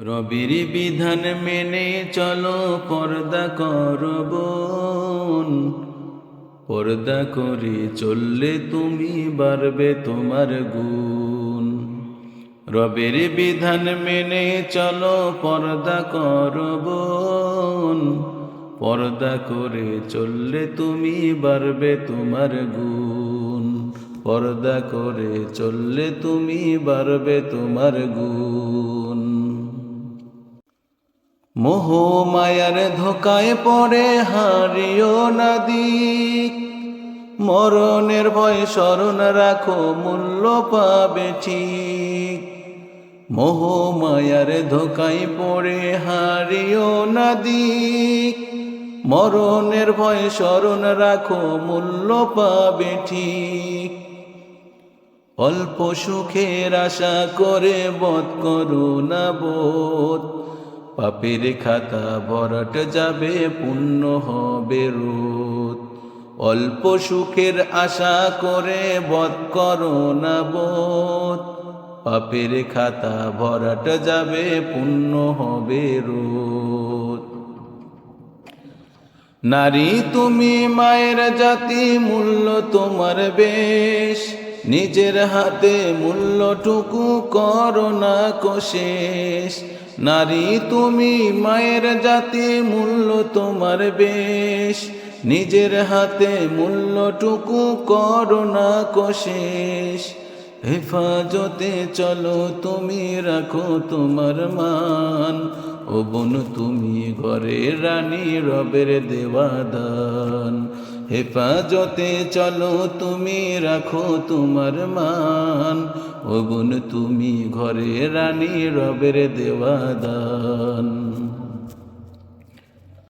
রবির বিধান মেনে চলো, পর্দা করবন পর্দা করে চললে তুমি বাড়বে তোমার গুণ। রবের বিধান মেনে চলো, পর্দা করবন পর্দা করে চললে তুমি বাড়বে তোমার গুণ। পর্দা করে চললে তুমি বাড়বে তোমার গুণ। মোহ মায়ার ধোকায় পড়ে, হারিও নাদিক মরণের ভয় স্মরণ রাখো, মূল্য পাবে ঠিক। মোহ মায়ার ধোকায় পড়ে, হারিও নাদিক মরণের ভয় স্মরণ রাখো, মূল্য পাবে ঠিক। অল্প সুখের আশা করে বধ করো না বোধ। পাপের খাতা ভরাট যাবে পুণ্য হবে রোধ অল্প সুখের আশা করে বধ করো না বোধ। পাপের খাতা ভরাট যাবে পুণ্য হবে রোধ নারী তুমি মায়ের জাতি, মূল্য তোমার বেশ। নিজের হাতে মূল্যটুকু করো না কোশেষ নারী, তুমি মায়ের জাতি, মূল্য তোমার বেশ। নিজের হাতে মূল্যটুকু করো না কোশেষ হেফাজতে চলো, তুমি রাখো তোমার মান। ও বোন, তুমি ঘরে রানী, রবের দেওয়াদান। হেফাজতে চলো তুমি রাখো তোমার মান। ওগুন তুমি ঘরে রানী রবের দেওয়াদান।